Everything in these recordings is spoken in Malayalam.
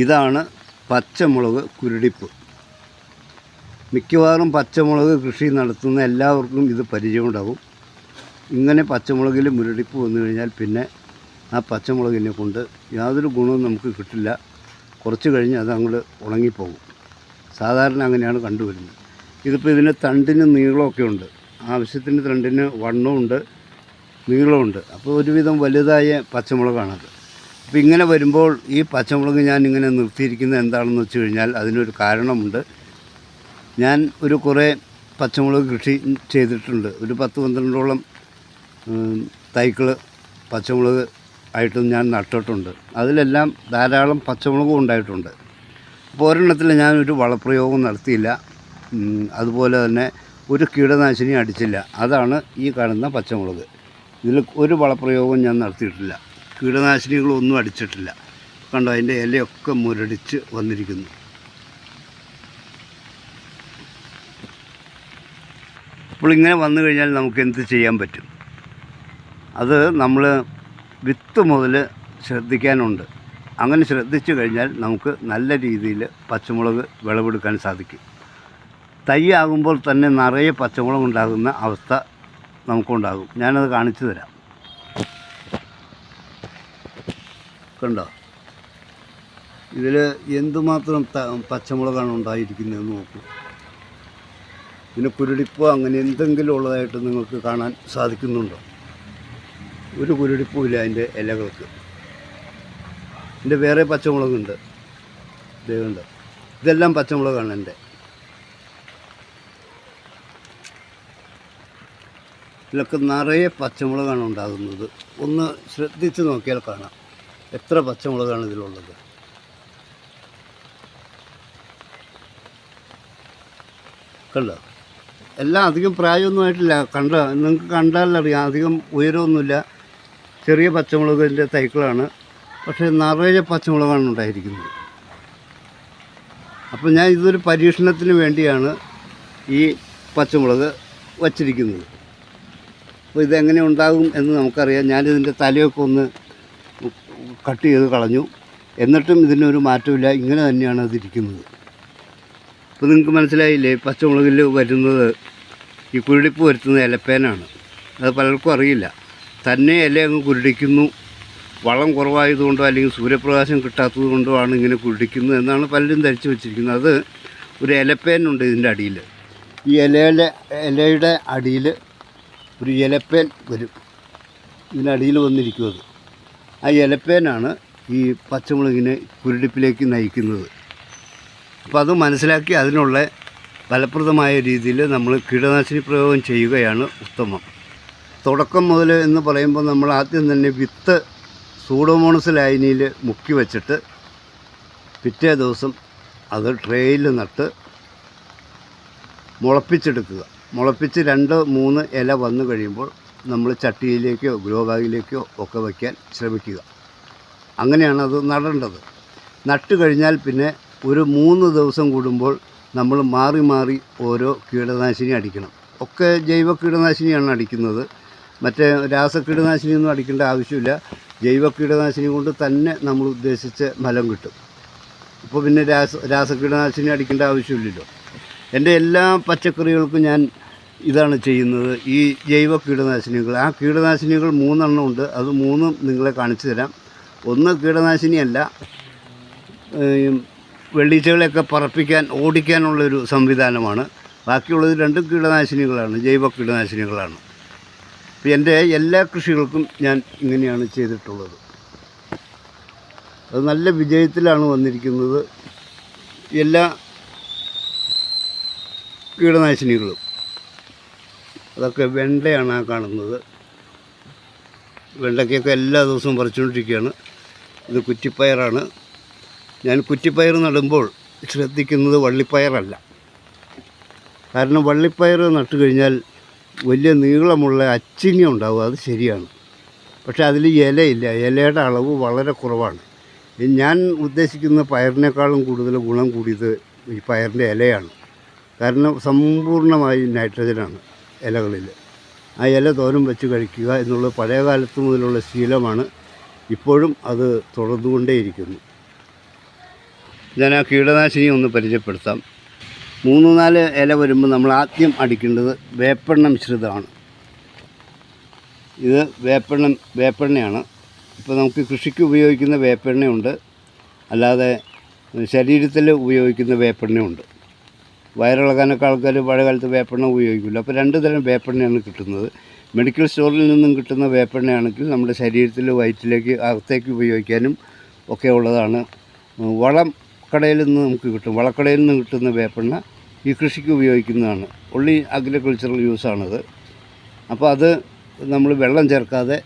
ഇതാണ് പച്ചമുളക് കുരുടിപ്പ്. മിക്കവാറും പച്ചമുളക് കൃഷി നടത്തുന്ന എല്ലാവർക്കും ഇത് പരിചയമുണ്ടാകും. ഇങ്ങനെ പച്ചമുളകിൽ മുരടിപ്പ് വന്നു കഴിഞ്ഞാൽ പിന്നെ ആ പച്ചമുളകിനെ കൊണ്ട് യാതൊരു ഗുണവും നമുക്ക് കിട്ടില്ല. കുറച്ച് കഴിഞ്ഞ് അത് അങ്ങോട്ട് ഉണങ്ങിപ്പോകും. സാധാരണ അങ്ങനെയാണ് കണ്ടുവരുന്നത്. ഇതിപ്പോൾ ഇതിന് തണ്ടിന് നീളമൊക്കെ ഉണ്ട്. ആവശ്യത്തിന് തണ്ടിന് വണ്ണമുണ്ട് നീളമുണ്ട് അപ്പോൾ ഒരുവിധം വലുതായ പച്ചമുളകാണത്. അപ്പോൾ ഇങ്ങനെ വരുമ്പോൾ ഈ പച്ചമുളക് ഞാൻ ഇങ്ങനെ നിർത്തിയിരിക്കുന്നത് എന്താണെന്ന് വെച്ച് കഴിഞ്ഞാൽ അതിനൊരു കാരണമുണ്ട്. ഞാൻ ഒരു കുറേ പച്ചമുളക് കൃഷി ചെയ്തിട്ടുണ്ട്. ഒരു പത്ത് പന്ത്രണ്ടോളം തൈക്കൾ പച്ചമുളക് ആയിട്ടും ഞാൻ നട്ടിട്ടുണ്ട്. അതിലെല്ലാം ധാരാളം പച്ചമുളകും ഉണ്ടായിട്ടുണ്ട്. അപ്പോൾ ഒരെണ്ണത്തിൽ ഞാനൊരു വളപ്രയോഗം നടത്തിയില്ല. അതുപോലെ തന്നെ ഒരു കീടനാശിനി അടിച്ചില്ല. അതാണ് ഈ കാണുന്ന പച്ചമുളക്. ഇതിൽ ഒരു വളപ്രയോഗവും ഞാൻ നടത്തിയിട്ടില്ല. കീടനാശിനികളൊന്നും അടിച്ചിട്ടില്ല. കണ്ടോ അതിന്റെ ഇലയൊക്കെ മുരടിച്ച് വന്നിരിക്കുന്നു. അപ്പോൾ ഇങ്ങനെ വന്നു കഴിഞ്ഞാൽ നമുക്ക് എന്ത് ചെയ്യാൻ പറ്റും? അത് നമ്മൾ വിത്ത് മുതൽ ശ്രദ്ധിക്കാനുണ്ട്. അങ്ങനെ ശ്രദ്ധിച്ചു കഴിഞ്ഞാൽ നമുക്ക് നല്ല രീതിയിൽ പച്ചമുളക് വിളവെടുക്കാൻ സാധിക്കും. തൈ ആകുമ്പോൾ തന്നെ നിറയെ പച്ചമുളക് ഉണ്ടാകുന്ന അവസ്ഥ നമുക്കുണ്ടാകും. ഞാനത് കാണിച്ചു തരാം. കണ്ടോ? ഇതിൽ എന്തുമാത്രം പച്ചമുളകാണ് ഉണ്ടായിരിക്കുന്നതെന്ന് നോക്കൂ. പിന്നെ കുരുടിപ്പോ അങ്ങനെ എന്തെങ്കിലും ഉള്ളതായിട്ട് നിങ്ങൾക്ക് കാണാൻ സാധിക്കുന്നുണ്ടോ? ഒരു കുരുടിപ്പും ഇല്ല അതിന്റെ ഇലകൾക്ക്. എന്റെ വേറെ പച്ചമുളകുണ്ട്. ഇതുണ്ട് ഇതെല്ലാം പച്ചമുളകാണ് എന്റെ. ഇതിലൊക്കെ നിറയെ പച്ചമുളകാണ് ഉണ്ടാകുന്നത്. ഒന്ന് ശ്രദ്ധിച്ച് നോക്കിയാൽ കാണാം. എത്ര പച്ചമുളകാണ് ഇതിലുള്ളത്? കണ്ടോ? എല്ലാം അധികം പ്രായമൊന്നും ആയിട്ടില്ല. കണ്ട? നിങ്ങൾക്ക് കണ്ടാലറിയാം. അധികം ഉയരമൊന്നുമില്ല. ചെറിയ പച്ചമുളകിന്റെ തൈക്കളാണ് പക്ഷേ നിറയെ പച്ചമുളകാണ് ഉണ്ടായിരിക്കുന്നത്. അപ്പോൾ ഞാൻ ഇതൊരു പരീക്ഷണത്തിന് വേണ്ടിയാണ് ഈ പച്ചമുളക് വച്ചിരിക്കുന്നത്. അപ്പോൾ ഇതെങ്ങനെ ഉണ്ടാകും എന്ന് നമുക്കറിയാം. ഞാനിതിന്റെ തലയൊക്കെ ഒന്ന് കട്ട് ചെയ്ത് കളഞ്ഞു. എന്നിട്ടും ഇതിനൊരു മാറ്റമില്ല. ഇങ്ങനെ തന്നെയാണ് അതിരിക്കുന്നത് അപ്പോൾ നിങ്ങൾക്ക് മനസ്സിലായില്ലേ? പച്ചമുളകിൽ വരുന്നത് ഈ കുരുടിപ്പ് വരുത്തുന്ന ഇലപ്പേനാണ് അത് പലർക്കും അറിയില്ല. തന്നെ ഇല അങ്ങ് കുരുടിക്കുന്നു. വളം കുറവായതുകൊണ്ടോ അല്ലെങ്കിൽ സൂര്യപ്രകാശം കിട്ടാത്തത് കൊണ്ടോ ആണ് ഇങ്ങനെ കുരുടിക്കുന്നത് എന്നാണ് പലരും ധരിച്ചു വെച്ചിരിക്കുന്നത്. അത് ഒരു ഇലപ്പേനുണ്ട് ഇതിന്റെ അടിയിൽ. ഈ ഇലയുടെ ഇലയുടെ അടിയിൽ ഒരു ഇലപ്പേൻ വരും. ഇതിനടിയിൽ വന്നിരിക്കും അത് ആ ഇലപ്പേനാണ് ഈ പച്ചമുളകിനെ കുരുടിപ്പിലേക്ക് നയിക്കുന്നത്. അപ്പോൾ അത് മനസ്സിലാക്കി അതിനുള്ള ഫലപ്രദമായ രീതിയിൽ നമ്മൾ കീടനാശിനി പ്രയോഗം ചെയ്യുകയാണ് ഉത്തമം. തുടക്കം മുതൽ എന്ന് പറയുമ്പോൾ നമ്മൾ ആദ്യം തന്നെ വിത്ത് സൂഡോമോണസ് ലൈനിയിൽ മുക്കി വെച്ചിട്ട് പിറ്റേ ദിവസം അത് ട്രേയിൽ നട്ട് മുളപ്പിച്ചെടുക്കുക. മുളപ്പിച്ച് രണ്ട് മൂന്ന് ഇല വന്നു കഴിയുമ്പോൾ നമ്മൾ ചട്ടിയിലേക്കോ ഗ്രോ ബാഗിലേക്കോ ഒക്കെ വയ്ക്കാൻ ശ്രമിക്കുക. അങ്ങനെയാണ് അത് നടേണ്ടത്. നട്ട് കഴിഞ്ഞാൽ പിന്നെ ഒരു മൂന്ന് ദിവസം കൂടുമ്പോൾ നമ്മൾ മാറി മാറി ഓരോ കീടനാശിനി അടിക്കണം. ഒക്കെ ജൈവ കീടനാശിനിയാണ് അടിക്കുന്നത്. മറ്റേ രാസ കീടനാശിനിയൊന്നും അടിക്കേണ്ട ആവശ്യമില്ല. ജൈവ കീടനാശിനി കൊണ്ട് തന്നെ നമ്മൾ ഉദ്ദേശിച്ച ഫലം കിട്ടും. ഇപ്പോൾ പിന്നെ രാസ രാസ കീടനാശിനി അടിക്കേണ്ട ആവശ്യമില്ലല്ലോ. എന്റെ എല്ലാ പച്ചക്കറികൾക്കും ഞാൻ ഇതാണ് ചെയ്യുന്നത്. ഈ ജൈവ കീടനാശിനികൾ. ആ കീടനാശിനികൾ മൂന്നെണ്ണം ഉണ്ട്. അത് മൂന്നും നിങ്ങളെ കാണിച്ചു തരാം. ഒന്ന് കീടനാശിനിയല്ല. വെള്ളീച്ചകളെയൊക്കെ പറപ്പിക്കാൻ ഓടിക്കാനുള്ളൊരു സംവിധാനമാണ്. ബാക്കിയുള്ളത് രണ്ടും കീടനാശിനികളാണ് ജൈവ കീടനാശിനികളാണ്. അപ്പോൾ എന്റെ എല്ലാ കൃഷികൾക്കും ഞാൻ ഇങ്ങനെയാണ് ചെയ്തിട്ടുള്ളത്. അത് നല്ല വിജയത്തിലാണ് വന്നിരിക്കുന്നത്. എല്ലാ കീടനാശിനികളും. അതൊക്കെ വെണ്ടയാണ് ആ കാണുന്നത്. വെണ്ടയ്ക്കൊക്കെ എല്ലാ ദിവസവും പറിച്ചുകൊണ്ടിരിക്കുകയാണ്. ഇത് കുറ്റിപ്പയറാണ്. ഞാൻ കുറ്റിപ്പയർ നടുമ്പോൾ ശ്രദ്ധിക്കുന്നത് വള്ളിപ്പയറല്ല. കാരണം വള്ളിപ്പയർ നട്ടു കഴിഞ്ഞാൽ വലിയ നീളമുള്ള അച്ചിങ്ങ ഉണ്ടാവും. അത് ശരിയാണ്. പക്ഷേ അതിൽ ഇലയില്ല. ഇലയുടെ അളവ് വളരെ കുറവാണ്. ഞാൻ ഉദ്ദേശിക്കുന്ന പയറിനേക്കാളും കൂടുതൽ ഗുണം കൂടിയത് ഈ പയറിന്റെ ഇലയാണ്. കാരണം സമ്പൂർണമായി നൈട്രജനാണ്. ഇലകളിൽ. ആ ഇല തോരം വെച്ച് കഴിക്കുക എന്നുള്ളത് പഴയ കാലത്ത് മുതലുള്ള ശീലമാണ്. ഇപ്പോഴും അത് തുടർന്നുകൊണ്ടേയിരിക്കുന്നു. ഞാൻ ആ കീടനാശിനി ഒന്ന് പരിചയപ്പെടുത്താം. മൂന്ന് നാല് ഇല വരുമ്പോൾ നമ്മൾ ആദ്യം അടിക്കേണ്ടത് വേപ്പെണ്ണ മിശ്രിതമാണ്. ഇത് വേപ്പെണ്ണ വേപ്പെണ്ണയാണ്. ഇപ്പോൾ നമുക്ക് കൃഷിക്ക് ഉപയോഗിക്കുന്ന വേപ്പെണ്ണയുണ്ട്. അല്ലാതെ ശരീരത്തിൽ ഉപയോഗിക്കുന്ന വേപ്പെണ്ണയുണ്ട്. വയറിളകാനൊക്കെ ആൾക്കാർ പഴയ കാലത്ത് വേപ്പെണ്ണ ഉപയോഗിക്കില്ല. അപ്പോൾ രണ്ട് തരം വേപ്പെണ്ണയാണ് കിട്ടുന്നത്. മെഡിക്കൽ സ്റ്റോറിൽ നിന്നും കിട്ടുന്ന വേപ്പെണ്ണയാണെങ്കിൽ നമ്മുടെ ശരീരത്തിൽ വയറ്റിലേക്ക് അകത്തേക്ക് ഉപയോഗിക്കാനും ഒക്കെ ഉള്ളതാണ്. വളം കടയിൽ നിന്ന് നമുക്ക് കിട്ടും. വളക്കടയിൽ നിന്ന് കിട്ടുന്ന വേപ്പെണ്ണ ഈ കൃഷിക്ക് ഉപയോഗിക്കുന്നതാണ്. ഉള്ളി അഗ്രികൾച്ചറൽ യൂസാണത് അപ്പോൾ അത് നമ്മൾ വെള്ളം ചേർക്കാതെ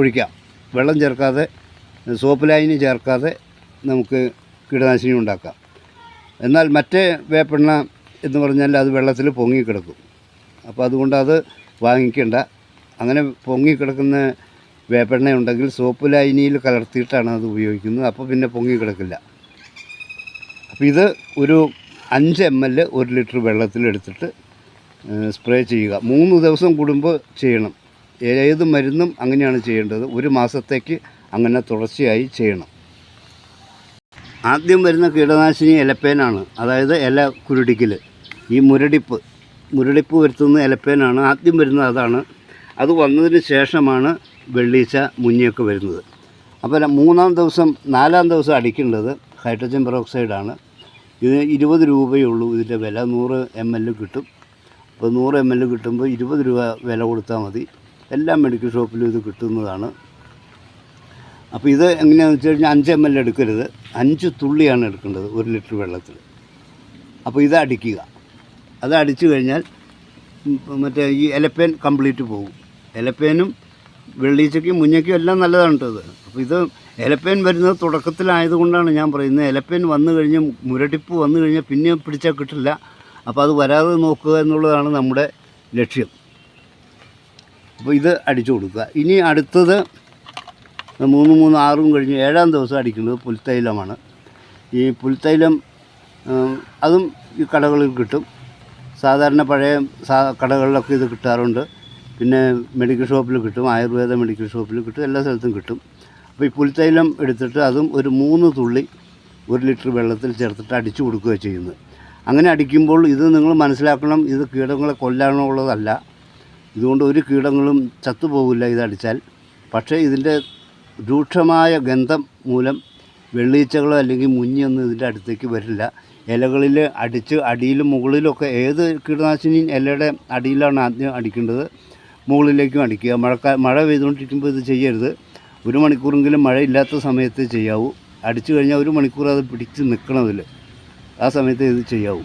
ഒഴിക്കാം. വെള്ളം ചേർക്കാതെ സോപ്പ് ലൈന് ചേർക്കാതെ നമുക്ക് കീടനാശിനി ഉണ്ടാക്കാം. എന്നാൽ മറ്റേ വേപ്പെണ്ണ എന്ന് പറഞ്ഞാൽ അത് വെള്ളത്തിൽ പൊങ്ങിക്കിടക്കും. അപ്പോൾ അതുകൊണ്ട് അത് വാങ്ങിക്കേണ്ട. അങ്ങനെ പൊങ്ങിക്കിടക്കുന്ന വേപ്പെണ്ണ ഉണ്ടെങ്കിൽ സോപ്പ് ലൈനിയിൽ കലർത്തിയിട്ടാണ് അത് ഉപയോഗിക്കുന്നത്. അപ്പോൾ പിന്നെ പൊങ്ങിക്കിടക്കില്ല. അപ്പോൾ ഇത് ഒരു അഞ്ച് എം എൽ ഒരു ലിറ്റർ വെള്ളത്തിലെടുത്തിട്ട് സ്പ്രേ ചെയ്യുക. മൂന്ന് ദിവസം കൂടുമ്പോൾ ചെയ്യണം. ഏത് മരുന്നും അങ്ങനെയാണ് ചെയ്യേണ്ടത്. ഒരു മാസത്തേക്ക് അങ്ങനെ തുടർച്ചയായി ചെയ്യണം. ആദ്യം വരുന്ന കീടനാശിനി ഇലപ്പേനാണ് അതായത് ഇല കുരുടിക്കൽ ഈ മുരടിപ്പ് മുരടിപ്പ് വരുത്തുന്ന ഇലപ്പേനാണ് ആദ്യം വരുന്നത്. അതാണ്. അത് വന്നതിന് ശേഷമാണ് വെള്ളീച്ച മുഞ്ഞിയൊക്കെ വരുന്നത്. അപ്പോൾ മൂന്നാം ദിവസം നാലാം ദിവസം അടിക്കേണ്ടത് ഹൈഡ്രജൻ പെറോക്സൈഡാണ്. ഇത് ഇരുപത് രൂപയേ ഉള്ളൂ. ഇതിന്റെ വില നൂറ് എം എൽ കിട്ടും. അപ്പോൾ നൂറ് എം എൽ കിട്ടുമ്പോൾ ഇരുപത് രൂപ വില കൊടുത്താൽ മതി. എല്ലാ മെഡിക്കൽ ഷോപ്പിലും ഇത് കിട്ടുന്നതാണ്. അപ്പോൾ ഇത് എങ്ങനെയാണെന്ന് വെച്ച് കഴിഞ്ഞാൽ അഞ്ച് എം എൽ എടുക്കരുത്. അഞ്ച് തുള്ളിയാണ് എടുക്കേണ്ടത് ഒരു ലിറ്റർ വെള്ളത്തിൽ. അപ്പോൾ ഇത് അടിക്കുക. അത് അടിച്ചു കഴിഞ്ഞാൽ മറ്റേ ഈ എലപ്പേൻ കംപ്ലീറ്റ് പോകും. എലപ്പേനും വെള്ളീച്ചയ്ക്കും മുഞ്ഞയ്ക്കും എല്ലാം നല്ലതാണ് കേട്ടോ ഇത്. അപ്പോൾ ഇത് എലപ്പേൻ വരുന്നത് തുടക്കത്തിലായതുകൊണ്ടാണ് ഞാൻ പറയുന്നത്. എലപ്പേൻ വന്നു കഴിഞ്ഞ് മുരടിപ്പ് വന്നു കഴിഞ്ഞാൽ പിന്നെ പിടിച്ചാൽ കിട്ടില്ല. അപ്പോൾ അത് വരാതെ നോക്കുക എന്നുള്ളതാണ് നമ്മുടെ ലക്ഷ്യം. അപ്പോൾ ഇത് അടിച്ചു കൊടുക്കുക. ഇനി അടുത്തത് മൂന്ന് മൂന്ന് ആറും കഴിഞ്ഞ് ഏഴാം ദിവസം അടിക്കുന്നത് പുൽത്തൈലമാണ്. ഈ പുൽത്തൈലം അതും ഈ കടകളിൽ കിട്ടും. സാധാരണ പഴയ സാ കടകളിലൊക്കെ ഇത് കിട്ടാറുണ്ട്. പിന്നെ മെഡിക്കൽ ഷോപ്പിൽ കിട്ടും ആയുർവേദ മെഡിക്കൽ ഷോപ്പിൽ കിട്ടും എല്ലാ സ്ഥലത്തും കിട്ടും. അപ്പോൾ ഈ പുൽത്തൈലം എടുത്തിട്ട് അതും ഒരു മൂന്ന് തുള്ളി ഒരു ലിറ്റർ വെള്ളത്തിൽ ചേർത്തിട്ട് അടിച്ചു കൊടുക്കുക ചെയ്യുന്നത്. അങ്ങനെ അടിക്കുമ്പോൾ ഇത് നിങ്ങൾ മനസ്സിലാക്കണം ഇത് കീടങ്ങളെ കൊല്ലാനുള്ളതല്ല ഇതുകൊണ്ട് ഒരു കീടങ്ങളും ചത്തുപോകില്ല ഇതടിച്ചാൽ പക്ഷേ ഇതിന്റെ രൂക്ഷമായ ഗന്ധം മൂലം വെള്ളീച്ചകളോ അല്ലെങ്കിൽ മുഞ്ഞൊന്നും ഇതിന്റെ അടുത്തേക്ക് വരില്ല. ഇലകളിൽ അടിച്ച് അടിയിലും മുകളിലൊക്കെ ഏത് കീടനാശിനിയും ഇലയുടെ അടിയിലാണ് ആദ്യം അടിക്കേണ്ടത്? മുകളിലേക്കും അടിക്കുക. മഴക്കാ മഴ പെയ്തുകൊണ്ടിരിക്കുമ്പോൾ ഇത് ചെയ്യരുത്. ഒരു മണിക്കൂറെങ്കിലും മഴയില്ലാത്ത സമയത്ത് ചെയ്യാവൂ. അടിച്ചു കഴിഞ്ഞാൽ ഒരു മണിക്കൂർ അത് പിടിച്ച് നിൽക്കണമതിൽ ആ സമയത്ത് ഇത് ചെയ്യാവൂ.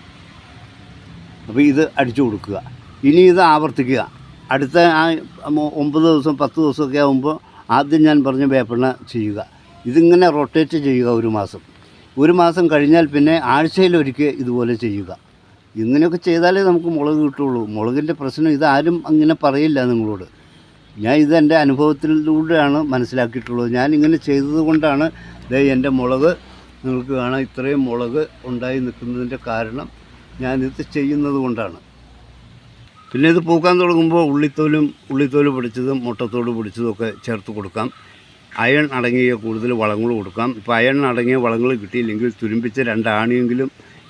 അപ്പോൾ ഇത് അടിച്ചു കൊടുക്കുക. ഇനി ഇത് ആവർത്തിക്കുക. അടുത്ത ആ ഒമ്പത് ദിവസം പത്ത് ദിവസമൊക്കെ ആകുമ്പോൾ ആദ്യം ഞാൻ പറഞ്ഞ വേപ്പെണ്ണ ചെയ്യുക. ഇതിങ്ങനെ റൊട്ടേറ്റ് ചെയ്യുക ഒരു മാസം. ഒരു മാസം കഴിഞ്ഞാൽ പിന്നെ ആഴ്ചയിലൊരിക്കൽ ഇതുപോലെ ചെയ്യുക. ഇങ്ങനെയൊക്കെ ചെയ്താലേ നമുക്ക് മുളക് കിട്ടുള്ളൂ. മുളകിന്റെ പ്രശ്നം ഇതാരും അങ്ങനെ പറയില്ല നിങ്ങളോട്. ഞാൻ ഇത് അനുഭവത്തിലൂടെയാണ് മനസ്സിലാക്കിയിട്ടുള്ളത്. ഞാൻ ഇങ്ങനെ ചെയ്തത് കൊണ്ടാണ് ദേ എന്റെ മുളക് നിങ്ങൾക്ക് കാണാം ഇത്രയും മുളക് ഉണ്ടായി നിൽക്കുന്നതിന്റെ കാരണം ഞാനിത് ചെയ്യുന്നത് കൊണ്ടാണ്. പിന്നെ ഇത് പൂക്കാൻ തുടങ്ങുമ്പോൾ ഉള്ളിത്തോലും ഉള്ളിത്തോൽ പിടിച്ചതും മുട്ടത്തോട് പിടിച്ചതും ഒക്കെ ചേർത്ത് കൊടുക്കാം. അയൺ അടങ്ങിയ കൂടുതൽ വളങ്ങൾ കൊടുക്കാം. ഇപ്പോൾ അയൺ അടങ്ങിയ വളങ്ങൾ കിട്ടിയില്ലെങ്കിൽ തുരുമ്പിച്ച രണ്ടാണിയെങ്കിലും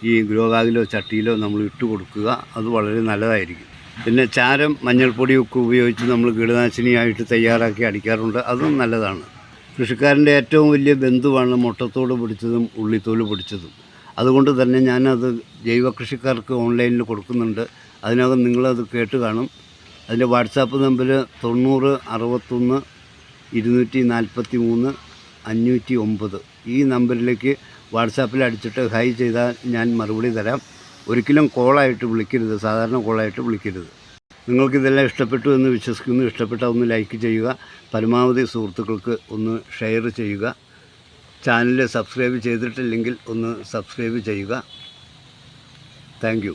ഈ ഗ്രോഗാഗിലോ ചട്ടിയിലോ നമ്മൾ ഇട്ട് കൊടുക്കുക. അത് വളരെ നല്ലതായിരിക്കും. പിന്നെ ചാരം മഞ്ഞൾപ്പൊടി ഒക്കെ ഉപയോഗിച്ച് നമ്മൾ കീടനാശിനിയായിട്ട് തയ്യാറാക്കി അടിക്കാറുണ്ട്. അതും നല്ലതാണ്. കൃഷിക്കാരന്റെ ഏറ്റവും വലിയ ബന്ധുവാണ് മുട്ടത്തോട് പിടിച്ചതും ഉള്ളിത്തോൽ പിടിച്ചതും. അതുകൊണ്ട് തന്നെ ഞാനത് ജൈവ കൃഷിക്കാർക്ക് ഓൺലൈനിൽ കൊടുക്കുന്നുണ്ട്. അതിനകം നിങ്ങളത് കേട്ട് കാണും. അതിന്റെ വാട്സാപ്പ് നമ്പർ തൊണ്ണൂറ് അറുപത്തൊന്ന് ഇരുന്നൂറ്റി നാൽപ്പത്തി മൂന്ന് അഞ്ഞൂറ്റി ഒമ്പത് ഈ നമ്പറിലേക്ക് വാട്സാപ്പിൽ അടിച്ചിട്ട് ഹൈ ചെയ്താൽ ഞാൻ മറുപടി തരാം. ഒരിക്കലും കോളായിട്ട് വിളിക്കരുത്. സാധാരണ കോളായിട്ട് വിളിക്കരുത്. നിങ്ങൾക്കിതെല്ലാം ഇഷ്ടപ്പെട്ടു എന്ന് വിശ്വസിക്കുന്നു. ഇഷ്ടപ്പെട്ട ഒന്ന് ലൈക്ക് ചെയ്യുക. പരമാവധി സുഹൃത്തുക്കൾക്ക് ഒന്ന് ഷെയർ ചെയ്യുക. ചാനൽ സബ്സ്ക്രൈബ് ചെയ്തിട്ടില്ലെങ്കിൽ ഒന്ന് സബ്സ്ക്രൈബ് ചെയ്യുക. താങ്ക്